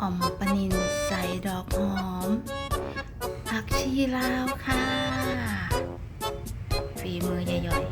อ่อมปนินใส่ดอกหอมผักชีลาวค่ะ ฝีมือยายย่อย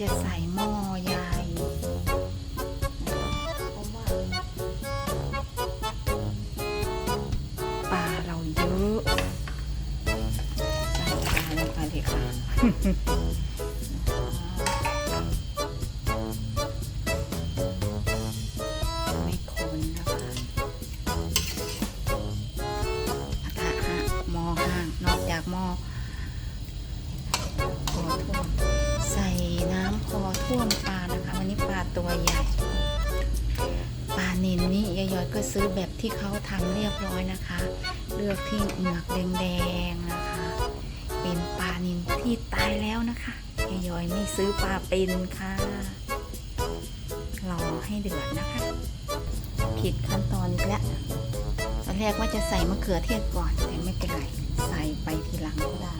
จะใส่หม้อใหญ่ ท่วมปลานะคะ วันนี้ปลาตัวใหญ่ปลาเนนนี่ยายอยก็ซื้อแบบที่เขาทำเรียบร้อยนะคะ เลือกที่เหงือกแดงๆนะคะ เป็นปลาเนนที่ตายแล้วนะคะยายอยไม่ซื้อปลาเป็นค่ะรอให้เดือดนะคะ ผิดขั้นตอนอีกแล้วตอนแรกว่าจะใส่มะเขือเทศก่อนแต่ไม่เป็นไรใส่ไปทีหลังก็ได้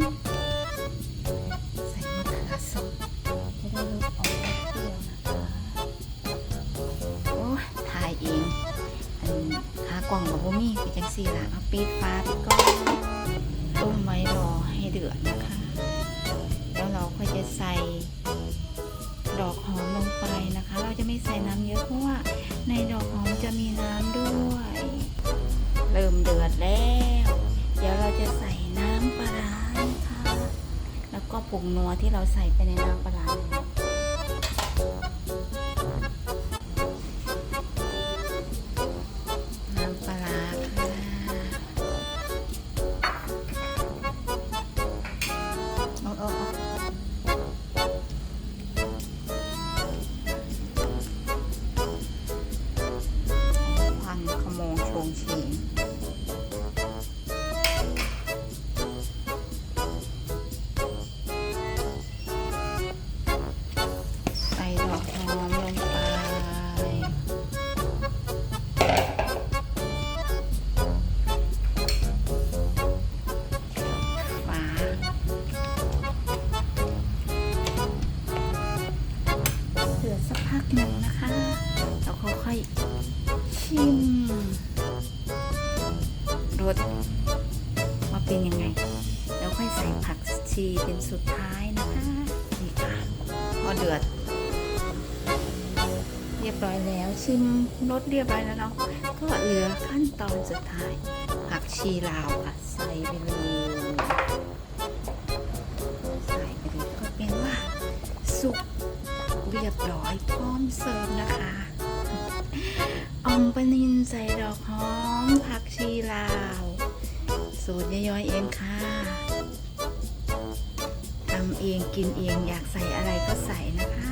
ใกล่องกับบ่มีไปจังสี่ละเอาปิดฟ้าไปก่อนต้มไว้รอให้เดือดนะคะ แล้วเราก็จะใส่ดอกหอมลงไปนะคะ เราจะไม่ใส่น้ำเยอะเพราะว่าในดอกหอมจะมีน้ำด้วย เริ่มเดือดแล้ว เดี๋ยวเราจะใส่น้ำปลาร้านะคะ แล้วก็ผงนัวที่เราใส่ไปในน้ำปลาร้า กหอมลงไป ฝา เดือดสักพักหนึ่งนะคะแล้วค่อยๆชิมรสว่าเป็นยังไง แล้วค่อยใส่ผักชีเป็นสุดท้ายนะคะ นี่ค่ะ พอเดือด ร้อยแล้ว ชิมรสเรียบร้อยแล้วเนาะก็เหลือขั้นตอนสุดท้าย ผักชีลาวค่ะ ใส่ไปเลยใส่ไปเลยก็เป็นว่า สุกเรียบร้อยพร้อมเสิร์ฟนะคะออมปนินใส่ดอกหอมผักชีลาว สูตรย่อยๆเองค่ะทำเองกินเองอยากใส่อะไรก็ใส่นะคะ